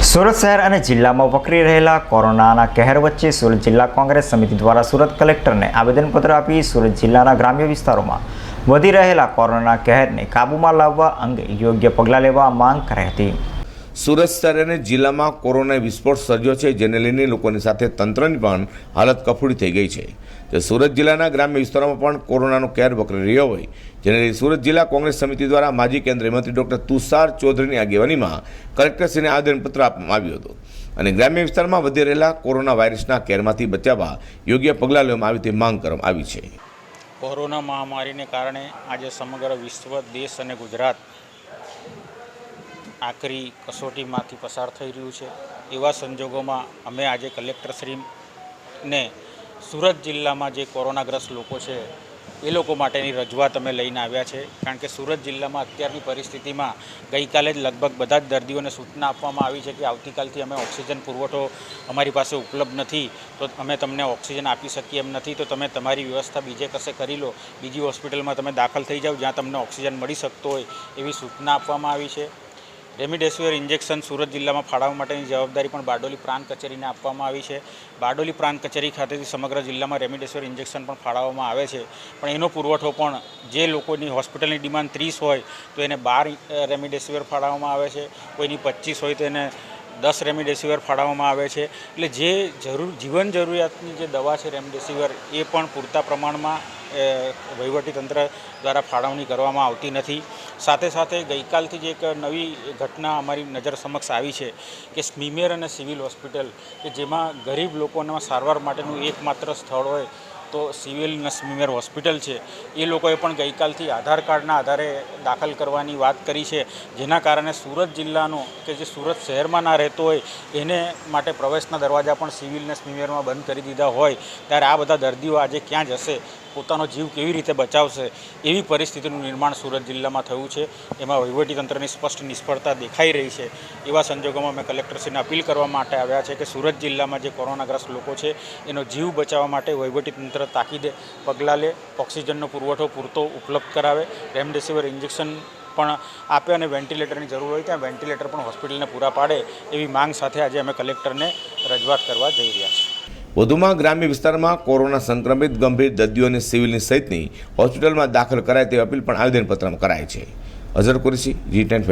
સુરત શહેર અને જિલ્લામાં વકરી રહેલા કોરોનાના કહેર વચ્ચે સુરત જિલ્લા કોંગ્રેસ સમિતિ દ્વારા સુરત કલેક્ટરને આવેદનપત્ર આપી સુરત જિલ્લાના ગ્રામ્ય વિસ્તારોમાં વધી રહેલા કોરોના કહેરને કાબૂમાં લાવવા અંગે યોગ્ય પગલાં લેવા માંગ કરાઈ હતી. સુરત શહેર અને જિલ્લામાં કોરોના વિસ્ફોટ સર્જ્યો છે, જેને લઈને લોકોની સાથે તંત્રની પણ હાલત કફોડી થઈ ગઈ છે. તે સુરત જિલ્લાના ગ્રામ્ય વિસ્તારોમાં પણ કોરોનાનો કેર વકરી રહ્યો હોય, જેને લઈને સુરત જિલ્લા કોંગ્રેસ સમિતિ દ્વારા માજી કેન્દ્રીય મંત્રી ડૉક્ટર તુષાર ચૌધરીની આગેવાનીમાં કલેક્ટરશ્રીને આવેદનપત્ર આપવામાં આવ્યું હતું. અને ગ્રામ્ય વિસ્તારમાં વધી રહેલા કોરોના વાયરસના કેરમાંથી બચાવવા યોગ્ય પગલાં લેવામાં આવે તે માંગ કરવામાં આવી છે. કોરોના મહામારીને કારણે આજે સમગ્ર વિશ્વ, દેશ અને ગુજરાત આકરી કસોટીમાંથી પસાર થઈ રહ્યું છે. એવા સંજોગોમાં અમે આજે કલેક્ટરશ્રીને સુરત જિલ્લામાં જે કોરોનાગ્રસ્ત લોકો છે, એ લોકો માટેની રજૂઆત અમે લઈને આવ્યા છે. કારણ કે સુરત જિલ્લામાં અત્યારની પરિસ્થિતિમાં ગઈકાલે જ લગભગ બધા જ દર્દીઓને સૂચના આપવામાં આવી છે કે આવતીકાલથી અમે ઓક્સિજન પુરવઠો અમારી પાસે ઉપલબ્ધ નથી. તો અમે તમને ઓક્સિજન આપી શકીએ એમ નથી. તો તમે તમારી વ્યવસ્થા બીજે કશે કરી લો. બીજી હોસ્પિટલમાં તમે દાખલ થઈ જાઓ, જ્યાં તમને ઓક્સિજન મળી શકતો હોય એવી સૂચના આપવામાં આવી છે. રેમિડેસિવિર ઇન્જેક્શન સુરત જિલ્લામાં ફાળવવા માટેની જવાબદારી પણ બારડોલી પ્રાંત કચેરીને આપવામાં આવી છે. બારડોલી પ્રાંત કચેરી ખાતેથી સમગ્ર જિલ્લામાં રેમડેસિવિર ઇન્જેક્શન પણ ફાળવવામાં આવે છે. પણ એનો પુરવઠો પણ જે લોકોની હોસ્પિટલની ડિમાન્ડ ત્રીસ હોય તો એને બાર રેમડેસિવિર ફાળવવામાં આવે છે. કોઈની પચીસ હોય તો એને દસ રેમડેસિવિર ફાળવવામાં આવે છે. એટલે જે જરૂર જીવન જરૂરિયાતની જે દવા છે રેમડેસિવિર એ પણ પૂરતા પ્રમાણમાં વહીવટીતંત્ર દ્વારા ફાળવણી કરવામાં આવતી નથી. સાથે સાથે ગઈકાલથી જ એક નવી ઘટના અમારી નજર સમક્ષ આવી છે કે સ્મીમેર અને સિવિલ હોસ્પિટલ, કે જેમાં ગરીબ લોકોના સારવાર માટેનું એકમાત્ર સ્થળ હોય તો સિવિલ અને સ્મીમેર હોસ્પિટલ છે. એ લોકોએ પણ ગઈકાલથી આધાર કાર્ડના આધારે દાખલ કરવાની વાત કરી છે. જેના કારણે સુરત જિલ્લાનો, કે જે સુરત શહેરમાં ના રહેતો હોય, એને માટે પ્રવેશના દરવાજા પણ સિવિલ ને સ્મીમેરમાં બંધ કરી દીધા હોય. ત્યારે આ બધા દર્દીઓ આજે ક્યાં જશે? પોતાનો જીવ કેવી રીતે બચાવશે એવી પરિસ્થિતિનું નિર્માણ સુરત જિલ્લામાં થયું છે. એમાં વહીવટીતંત્રની સ્પષ્ટ નિષ્ફળતા દેખાઈ રહી છે. એવા સંજોગોમાં અમે કલેક્ટરશ્રીને અપીલ કરવા માટે આવ્યા છે કે સુરત જિલ્લામાં જે કોરોનાગ્રસ્ત લોકો છે, એનો જીવ બચાવવા માટે વહીવટીતંત્ર તાકીદે પગલાં લે, ઓક્સિજનનો પુરવઠો પૂરતો ઉપલબ્ધ કરાવે, રેમડેસિવિર ઇન્જેક્શન પણ આપે અને વેન્ટિલેટરની જરૂર હોય ત્યાં વેન્ટિલેટર પણ હોસ્પિટલને પૂરા પાડે એવી માંગ સાથે આજે અમે કલેક્ટરને રજૂઆત કરવા જઈ રહ્યા છીએ. વધુમાં ગ્રામ્ય વિસ્તારમાં કોરોના સંક્રમિત ગંભીર દર્દીઓને સિવિલની સહિતની હોસ્પિટલમાં દાખલ કરાય તેવી અપીલ પણ આવેદનપત્રમાં કરાય છે. અઝર કુરેશી, જી ટેન